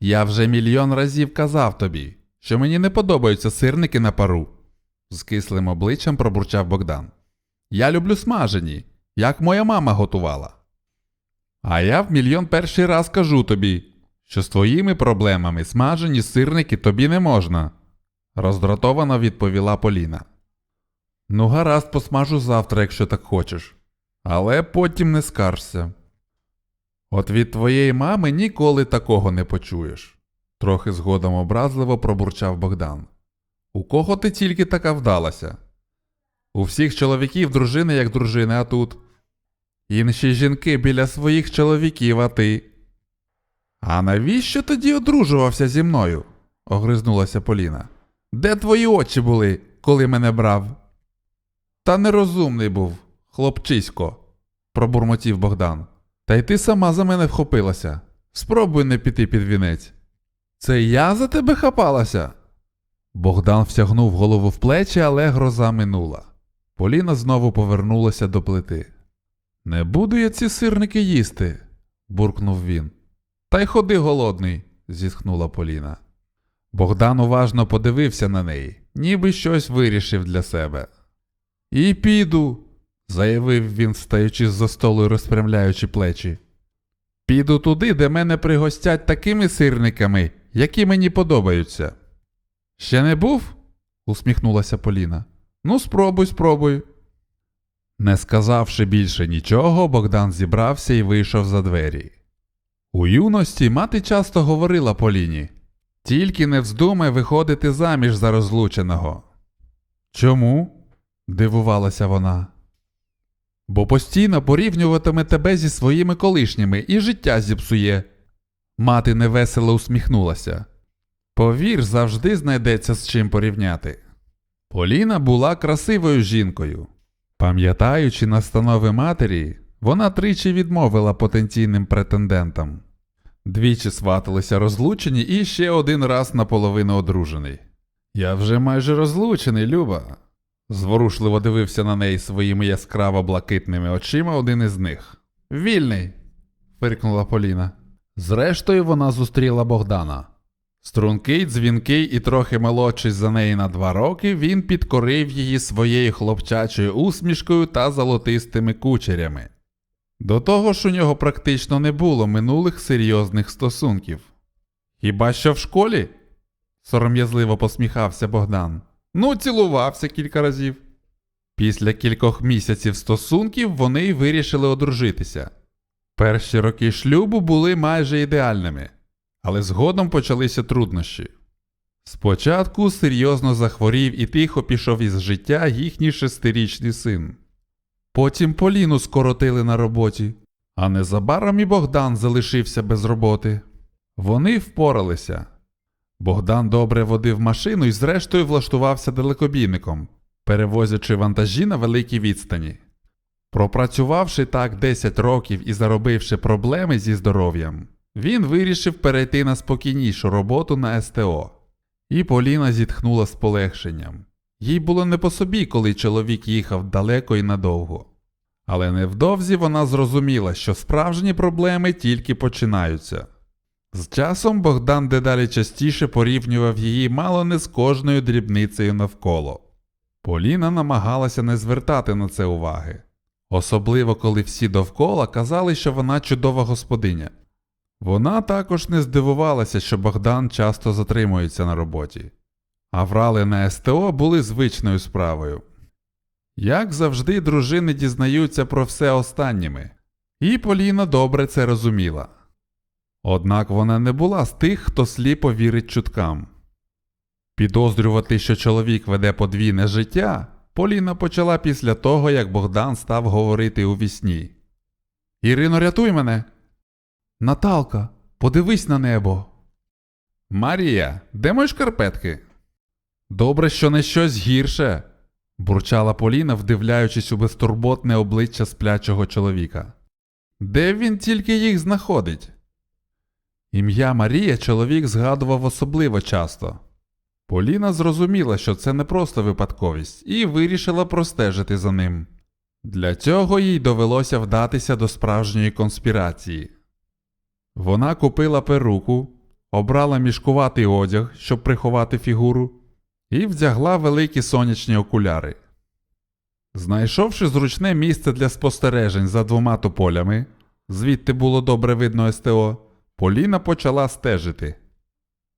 Я вже мільйон разів казав тобі, що мені не подобаються сирники на пару. З кислим обличчям пробурчав Богдан. Я люблю смажені, як моя мама готувала. А я в мільйон перший раз кажу тобі, що з твоїми проблемами смажені сирники тобі не можна, роздратовано відповіла Поліна. Ну, гаразд, посмажу завтра, якщо так хочеш. Але потім не скаржся. От від твоєї мами ніколи такого не почуєш, трохи згодом образливо пробурчав Богдан. У кого ти тільки така вдалася? У всіх чоловіків дружини як дружини, а тут. Інші жінки біля своїх чоловіків, а ти. А навіщо тоді одружувався зі мною? огризнулася Поліна. Де твої очі були, коли мене брав? Та нерозумний був, хлопчисько, пробурмотів Богдан. Та й ти сама за мене вхопилася. Спробуй не піти під вінець. Це я за тебе хапалася? Богдан втягнув голову в плечі, але гроза минула. Поліна знову повернулася до плити. Не буду я ці сирники їсти, буркнув він. Та й ходи голодний, зітхнула Поліна. Богдан уважно подивився на неї, ніби щось вирішив для себе. І піду, заявив він, встаючи з-за столу і розпрямляючи плечі. Піду туди, де мене пригостять такими сирниками, які мені подобаються. Ще не був? усміхнулася Поліна. Ну, спробуй, спробуй. Не сказавши більше нічого, Богдан зібрався і вийшов за двері. У юності мати часто говорила Поліні тільки не вздумай виходити заміж за розлученого. Чому? дивувалася вона. Бо постійно порівнюватиме тебе зі своїми колишніми і життя зіпсує. Мати невесело усміхнулася. Повір, завжди знайдеться з чим порівняти. Поліна була красивою жінкою. Пам'ятаючи настанови матері, вона тричі відмовила потенційним претендентам. Двічі сваталися розлучені і ще один раз наполовину одружений. Я вже майже розлучений, Люба. Зворушливо дивився на неї своїми яскраво блакитними очима один із них. Вільний. фиркнула Поліна. Зрештою, вона зустріла Богдана. Стрункий, дзвінкий і трохи молодший за неї на два роки, він підкорив її своєю хлопчачою усмішкою та золотистими кучерями. До того ж у нього практично не було минулих серйозних стосунків. Хіба що в школі? сором'язливо посміхався Богдан. Ну, цілувався кілька разів. Після кількох місяців стосунків вони й вирішили одружитися. Перші роки шлюбу були майже ідеальними, але згодом почалися труднощі. Спочатку серйозно захворів і тихо пішов із життя їхній шестирічний син. Потім Поліну скоротили на роботі, а незабаром і Богдан залишився без роботи. Вони впоралися. Богдан добре водив машину і зрештою влаштувався далекобійником, перевозячи вантажі на великій відстані. Пропрацювавши так 10 років і заробивши проблеми зі здоров'ям, він вирішив перейти на спокійнішу роботу на СТО. І Поліна зітхнула з полегшенням. Їй було не по собі, коли чоловік їхав далеко і надовго. Але невдовзі вона зрозуміла, що справжні проблеми тільки починаються. З часом Богдан дедалі частіше порівнював її мало не з кожною дрібницею навколо. Поліна намагалася не звертати на це уваги, особливо коли всі довкола казали, що вона чудова господиня. Вона також не здивувалася, що Богдан часто затримується на роботі, а врали на СТО були звичною справою. Як завжди, дружини дізнаються про все останніми, і Поліна добре це розуміла. Однак вона не була з тих, хто сліпо вірить чуткам. Підозрювати, що чоловік веде подвійне життя, Поліна почала після того, як Богдан став говорити у вісні. Ірино, рятуй мене. Наталка, подивись на небо. Марія, де мої шкарпетки? Добре, що не щось гірше, бурчала Поліна, вдивляючись у безтурботне обличчя сплячого чоловіка. Де він тільки їх знаходить? Ім'я Марія чоловік згадував особливо часто. Поліна зрозуміла, що це не просто випадковість, і вирішила простежити за ним. Для цього їй довелося вдатися до справжньої конспірації. Вона купила перуку, обрала мішкуватий одяг, щоб приховати фігуру, і вдягла великі сонячні окуляри. Знайшовши зручне місце для спостережень за двома тополями, звідти було добре видно СТО, Поліна почала стежити.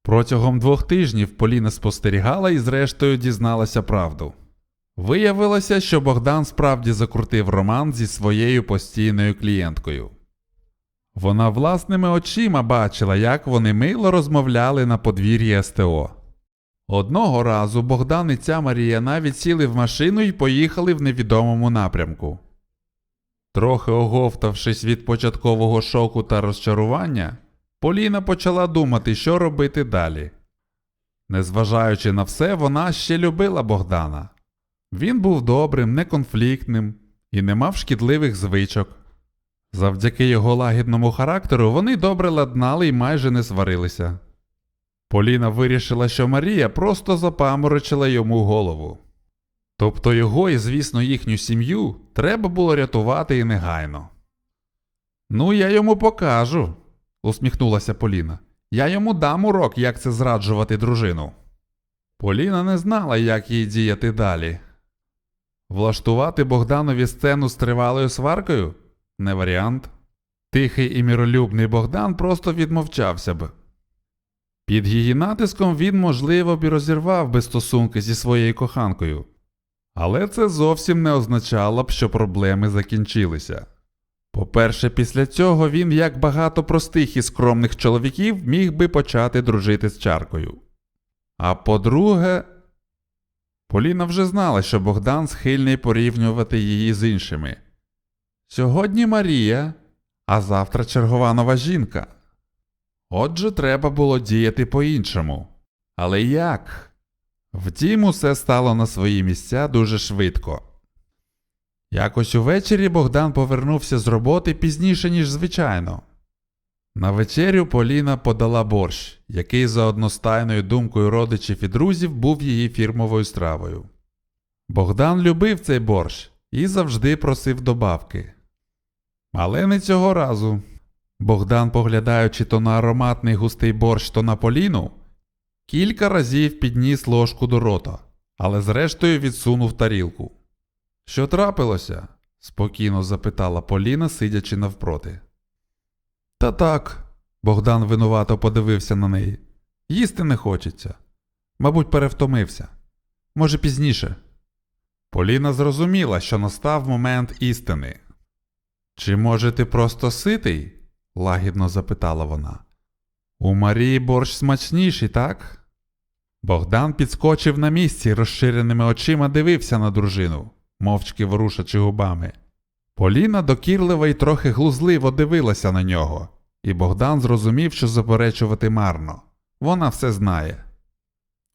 Протягом двох тижнів Поліна спостерігала і зрештою дізналася правду. Виявилося, що Богдан справді закрутив роман зі своєю постійною клієнткою. Вона власними очима бачила, як вони мило розмовляли на подвір'ї СТО. Одного разу Богдан і ця Марія навіть сіли в машину і поїхали в невідомому напрямку. Трохи оговтавшись від початкового шоку та розчарування, Поліна почала думати, що робити далі. Незважаючи на все, вона ще любила Богдана. Він був добрим, неконфліктним і не мав шкідливих звичок. Завдяки його лагідному характеру вони добре ладнали і майже не сварилися. Поліна вирішила, що Марія просто запаморочила йому голову. Тобто його і, звісно, їхню сім'ю треба було рятувати і негайно. Ну, я йому покажу, усміхнулася Поліна. Я йому дам урок, як це зраджувати дружину. Поліна не знала, як їй діяти далі. Влаштувати Богданові сцену з тривалою сваркою не варіант. Тихий і миролюбний Богдан просто відмовчався б. Під її натиском він, можливо, б і розірвав би стосунки зі своєю коханкою. Але це зовсім не означало б, що проблеми закінчилися. По-перше, після цього він, як багато простих і скромних чоловіків, міг би почати дружити з чаркою. А по-друге, Поліна вже знала, що Богдан схильний порівнювати її з іншими. Сьогодні Марія, а завтра чергова нова жінка. Отже, треба було діяти по-іншому. Але як? Втім, усе стало на свої місця дуже швидко. Якось увечері Богдан повернувся з роботи пізніше, ніж звичайно. На вечерю Поліна подала борщ, який, за одностайною думкою родичів і друзів, був її фірмовою стравою. Богдан любив цей борщ і завжди просив добавки. Але не цього разу. Богдан, поглядаючи то на ароматний густий борщ, то на Поліну, кілька разів підніс ложку до рота, але зрештою відсунув тарілку. Що трапилося? спокійно запитала Поліна, сидячи навпроти. Та так, Богдан винувато подивився на неї. Їсти не хочеться. Мабуть, перевтомився. Може, пізніше. Поліна зрозуміла, що настав момент істини. Чи може ти просто ситий? лагідно запитала вона. У Марії борщ смачніший, так? Богдан підскочив на місці розширеними очима дивився на дружину, мовчки ворушачи губами. Поліна докірливо і трохи глузливо дивилася на нього, і Богдан зрозумів, що заперечувати марно. Вона все знає.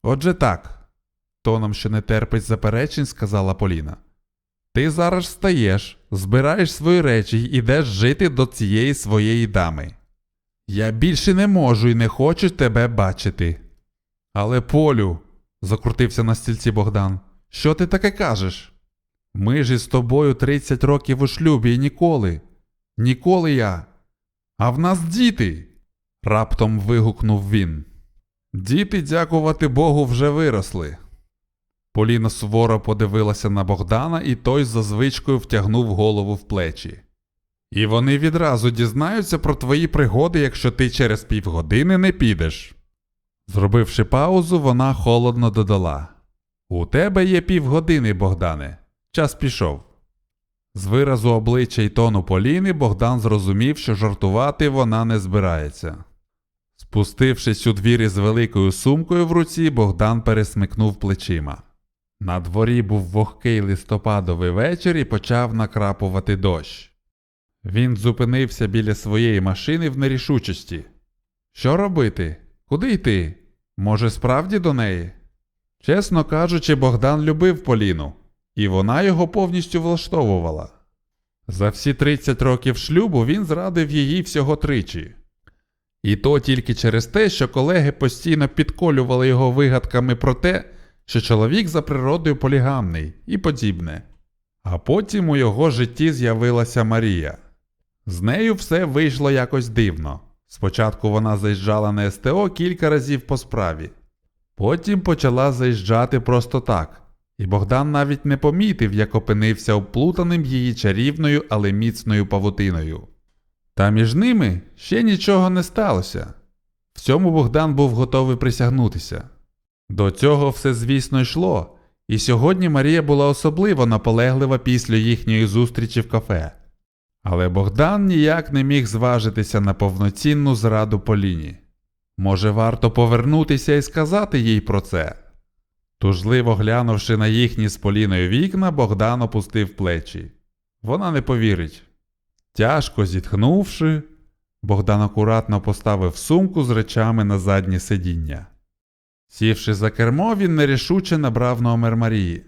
Отже так, тоном, що не терпить заперечень, сказала Поліна. Ти зараз встаєш, збираєш свої речі й ідеш жити до цієї своєї дами. Я більше не можу і не хочу тебе бачити. Але Полю, закрутився на стільці Богдан, що ти таке кажеш? Ми ж із тобою 30 років у шлюбі і ніколи. Ніколи я. А в нас діти. раптом вигукнув він. Діти, дякувати Богу, вже виросли. Поліна суворо подивилася на Богдана, і той за звичкою втягнув голову в плечі. І вони відразу дізнаються про твої пригоди, якщо ти через півгодини не підеш. Зробивши паузу, вона холодно додала: У тебе є півгодини, Богдане. Час пішов. З виразу обличчя й тону Поліни Богдан зрозумів, що жартувати вона не збирається. Спустившись у двір із великою сумкою в руці, Богдан пересмикнув плечима. На дворі був вогкий листопадовий вечір і почав накрапувати дощ. Він зупинився біля своєї машини в нерішучості. Що робити? Куди йти? Може, справді до неї? Чесно кажучи, Богдан любив Поліну, і вона його повністю влаштовувала. За всі 30 років шлюбу він зрадив її всього тричі. І то тільки через те, що колеги постійно підколювали його вигадками про те, що чоловік за природою полігамний і подібне. А потім у його житті з'явилася Марія. З нею все вийшло якось дивно. Спочатку вона заїжджала на СТО кілька разів по справі, потім почала заїжджати просто так, і Богдан навіть не помітив, як опинився оплутаним її чарівною, але міцною павутиною. Та між ними ще нічого не сталося. В цьому Богдан був готовий присягнутися. До цього все, звісно, йшло, і сьогодні Марія була особливо наполеглива після їхньої зустрічі в кафе. Але Богдан ніяк не міг зважитися на повноцінну зраду Поліні. Може, варто повернутися і сказати їй про це. Тужливо глянувши на їхні з Поліною вікна, Богдан опустив плечі. Вона не повірить. Тяжко зітхнувши, Богдан акуратно поставив сумку з речами на заднє сидіння. Сівши за кермо, він нерішуче набрав номер Марії.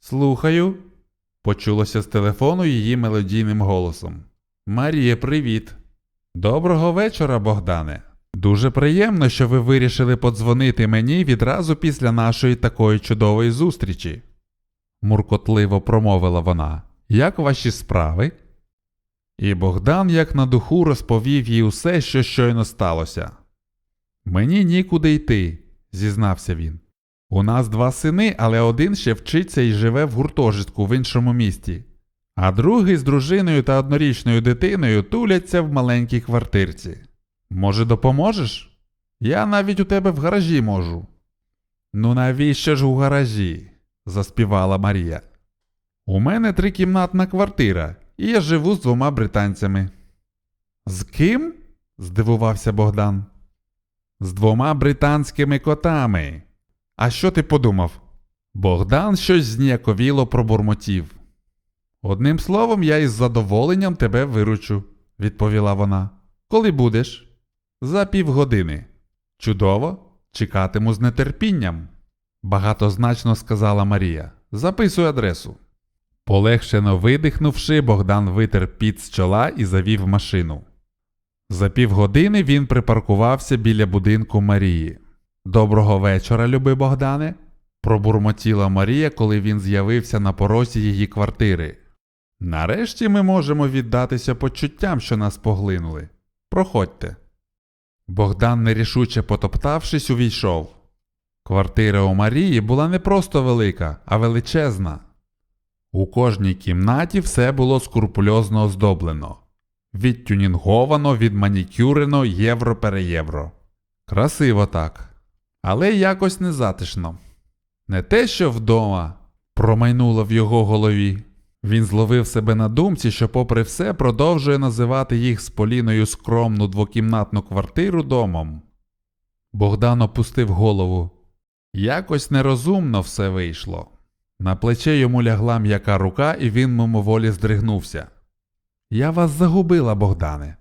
Слухаю, почулося з телефону її мелодійним голосом. Марія, привіт. Доброго вечора, Богдане. Дуже приємно, що ви вирішили подзвонити мені відразу після нашої такої чудової зустрічі. Муркотливо промовила вона. Як ваші справи? І Богдан, як на духу, розповів їй усе, що щойно сталося. Мені нікуди йти, зізнався він. У нас два сини, але один ще вчиться і живе в гуртожитку в іншому місті, а другий з дружиною та однорічною дитиною туляться в маленькій квартирці. Може, допоможеш? Я навіть у тебе в гаражі можу. Ну навіщо ж у гаражі? заспівала Марія. У мене трикімнатна квартира, і я живу з двома британцями. З ким? здивувався Богдан. З двома британськими котами. А що ти подумав? Богдан щось зніяковіло пробурмотів. Одним словом, я із задоволенням тебе виручу, відповіла вона. Коли будеш? За півгодини. Чудово, чекатиму з нетерпінням, багатозначно сказала Марія. Записуй адресу. Полегшено видихнувши, Богдан витер піт з чола і завів машину. За півгодини він припаркувався біля будинку Марії. Доброго вечора, любий Богдане, пробурмотіла Марія, коли він з'явився на порозі її квартири. Нарешті ми можемо віддатися почуттям, що нас поглинули. Проходьте. Богдан, нерішуче потоптавшись, увійшов. Квартира у Марії була не просто велика, а величезна. У кожній кімнаті все було скрупульозно оздоблено, відтюнінговано, відманікюрено євро-переєвро. Красиво так, але якось незатишно. Не те, що вдома, промайнуло в його голові. Він зловив себе на думці, що, попри все, продовжує називати їх з Поліною скромну двокімнатну квартиру домом. Богдан опустив голову. Якось нерозумно все вийшло. На плече йому лягла м'яка рука, і він мимоволі здригнувся. Я вас загубила, Богдане.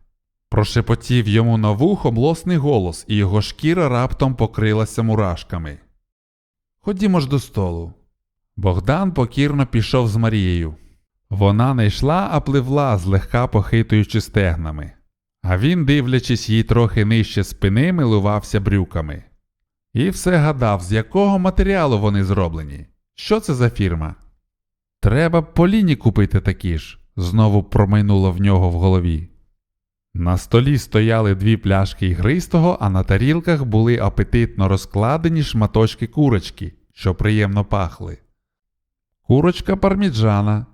Прошепотів йому на вухо млосний голос, і його шкіра раптом покрилася мурашками. Ходімо ж до столу. Богдан покірно пішов з Марією. Вона не йшла, а пливла, злегка похитуючи стегнами. А він, дивлячись їй трохи нижче спини, милувався брюками. І все гадав, з якого матеріалу вони зроблені. Що це за фірма? Треба б Поліні купити такі ж, знову промайнуло в нього в голові. На столі стояли дві пляшки ігристого, а на тарілках були апетитно розкладені шматочки курочки, що приємно пахли. Курочка парміджана,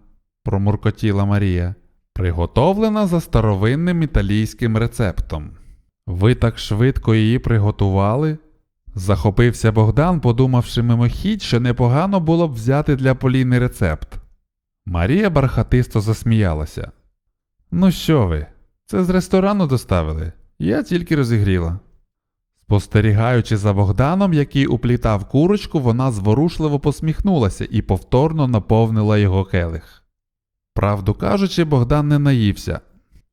промуркотіла Марія, приготовлена за старовинним італійським рецептом. Ви так швидко її приготували? Захопився Богдан, подумавши мимохідь, що непогано було б взяти для Поліни рецепт. Марія бархатисто засміялася. Ну що ви, це з ресторану доставили, я тільки розігріла. Спостерігаючи за Богданом, який уплітав курочку, вона зворушливо посміхнулася і повторно наповнила його келих. Правду кажучи, Богдан не наївся.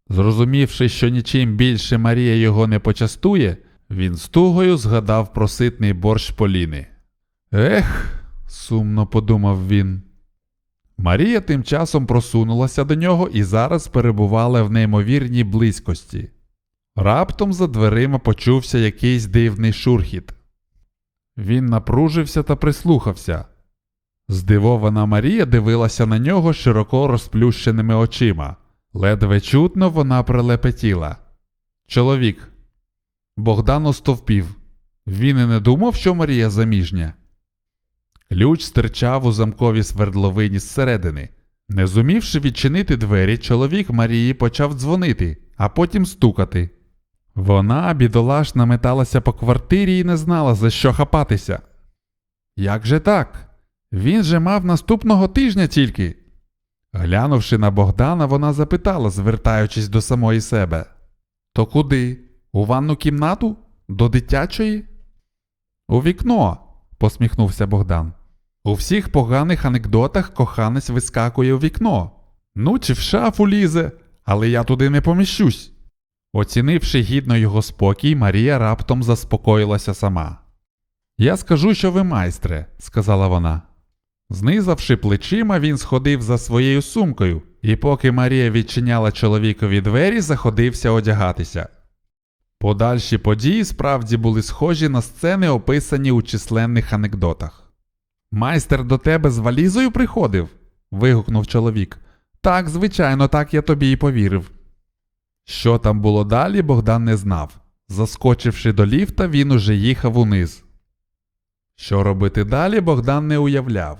Зрозумівши, що нічим більше Марія його не почастує, він з тугою згадав про ситний борщ Поліни. Ех, сумно подумав він. Марія тим часом просунулася до нього і зараз перебувала в неймовірній близькості. Раптом за дверима почувся якийсь дивний шурхіт. Він напружився та прислухався. Здивована Марія дивилася на нього широко розплющеними очима. Ледве чутно вона прилепетіла. Чоловік. Богдан остовпів. Він і не думав, що Марія заміжня. Ключ стирчав у замковій свердловині зсередини. Не зумівши відчинити двері, чоловік Марії почав дзвонити, а потім стукати. Вона, бідолашна, металася по квартирі і не знала, за що хапатися. Як же так? Він же мав наступного тижня тільки. Глянувши на Богдана, вона запитала, звертаючись до самої себе. То куди? У ванну кімнату? До дитячої? У вікно, посміхнувся Богдан. У всіх поганих анекдотах коханець вискакує у вікно. Ну, чи в шафу лізе, але я туди не поміщусь. Оцінивши гідно його спокій, Марія раптом заспокоїлася сама. Я скажу, що ви майстре, сказала вона. Знизавши плечима, він сходив за своєю сумкою, і поки Марія відчиняла чоловікові двері, заходився одягатися. Подальші події справді були схожі на сцени, описані у численних анекдотах. Майстер до тебе з валізою приходив? вигукнув чоловік. Так, звичайно, так я тобі і повірив. Що там було далі, Богдан не знав. Заскочивши до ліфта, він уже їхав униз. Що робити далі, Богдан не уявляв.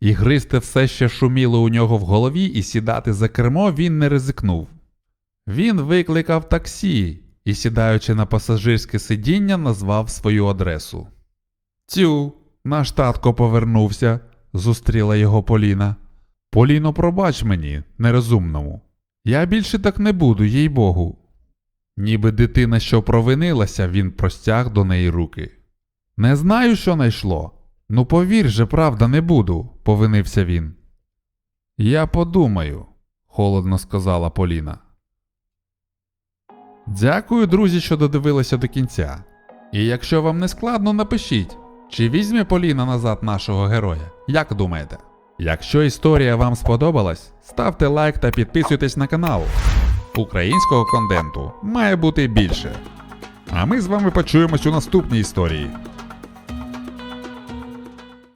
І гристи все ще шуміло у нього в голові, і сідати за кермо він не ризикнув. Він викликав таксі і, сідаючи на пасажирське сидіння, назвав свою адресу. Тю, наш татко повернувся, зустріла його Поліна. Поліно, пробач мені, нерозумному. Я більше так не буду, їй Богу. Ніби дитина, що провинилася, він простяг до неї руки. Не знаю, що найшло. Ну повір же, правда, не буду, повинився він. Я подумаю, холодно сказала Поліна. Дякую, друзі, що додивилися до кінця. І якщо вам не складно, напишіть, чи візьме Поліна назад нашого героя? Як думаєте? Якщо історія вам сподобалась, ставте лайк та підписуйтесь на канал. Українського контенту має бути більше. А ми з вами почуємось у наступній історії.